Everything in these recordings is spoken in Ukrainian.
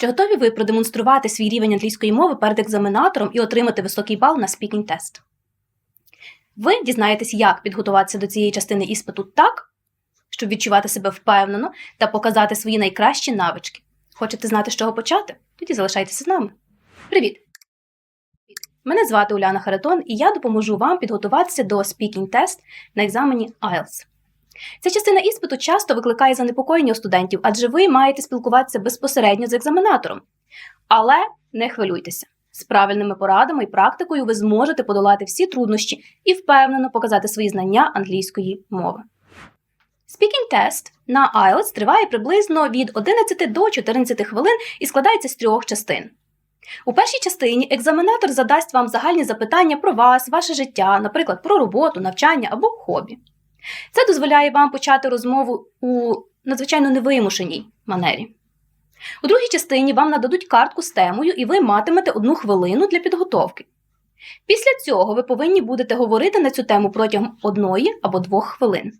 Чи готові ви продемонструвати свій рівень англійської мови перед екзаменатором і отримати високий бал на speaking тест? Ви дізнаєтесь, як підготуватися до цієї частини іспиту так, щоб відчувати себе впевнено та показати свої найкращі навички. Хочете знати, з чого почати? Тоді залишайтеся з нами. Привіт! Мене звати Уляна Харитон, і я допоможу вам підготуватися до speaking тест на екзамені IELTS. Ця частина іспиту часто викликає занепокоєння у студентів, адже ви маєте спілкуватися безпосередньо з екзаменатором. Але не хвилюйтеся. З правильними порадами і практикою ви зможете подолати всі труднощі і впевнено показати свої знання англійської мови. Speaking тест на IELTS триває приблизно від 11 до 14 хвилин і складається з трьох частин. У першій частині екзаменатор задасть вам загальні запитання про вас, ваше життя, наприклад, про роботу, навчання або хобі. Це дозволяє вам почати розмову у надзвичайно невимушеній манері. У другій частині вам нададуть картку з темою, і ви матимете одну хвилину для підготовки. Після цього ви повинні будете говорити на цю тему протягом одної або двох хвилин.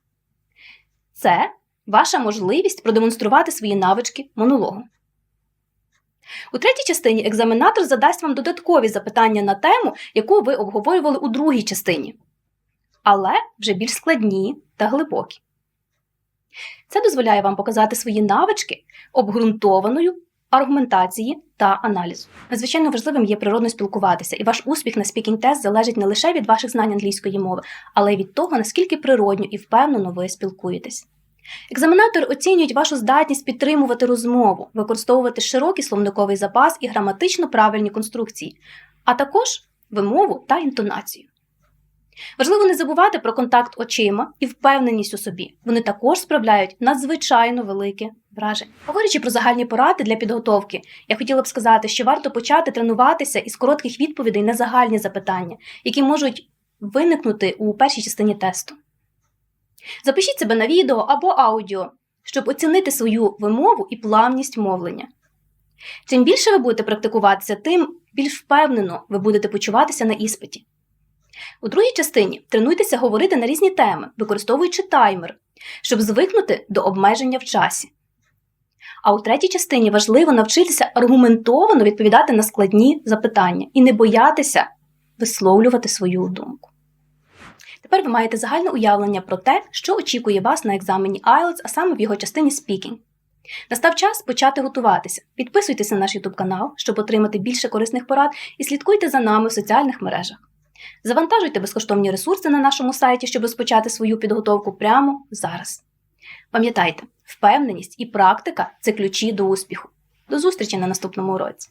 Це ваша можливість продемонструвати свої навички монологу. У третій частині екзаменатор задасть вам додаткові запитання на тему, яку ви обговорювали у другій частині, але вже більш складні та глибокі. Це дозволяє вам показати свої навички обґрунтованою аргументації та аналізу. Надзвичайно важливим є природно спілкуватися, і ваш успіх на спікінг тест залежить не лише від ваших знань англійської мови, але й від того, наскільки природньо і впевнено ви спілкуєтесь. Екзаменатори оцінюють вашу здатність підтримувати розмову, використовувати широкий словниковий запас і граматично правильні конструкції, а також вимову та інтонацію. Важливо не забувати про контакт очима і впевненість у собі. Вони також справляють надзвичайно велике враження. Говорячи про загальні поради для підготовки, я хотіла б сказати, що варто почати тренуватися із коротких відповідей на загальні запитання, які можуть виникнути у першій частині тесту. Запишіть себе на відео або аудіо, щоб оцінити свою вимову і плавність мовлення. Чим більше ви будете практикуватися, тим більш впевнено ви будете почуватися на іспиті. У другій частині тренуйтеся говорити на різні теми, використовуючи таймер, щоб звикнути до обмеження в часі. А у третій частині важливо навчитися аргументовано відповідати на складні запитання і не боятися висловлювати свою думку. Тепер ви маєте загальне уявлення про те, що очікує вас на екзамені IELTS, а саме в його частині Speaking. Настав час почати готуватися. Підписуйтесь на наш YouTube канал, щоб отримати більше корисних порад, і слідкуйте за нами в соціальних мережах. Завантажуйте безкоштовні ресурси на нашому сайті, щоб розпочати свою підготовку прямо зараз. Пам'ятайте, впевненість і практика це ключі до успіху. До зустрічі на наступному уроці!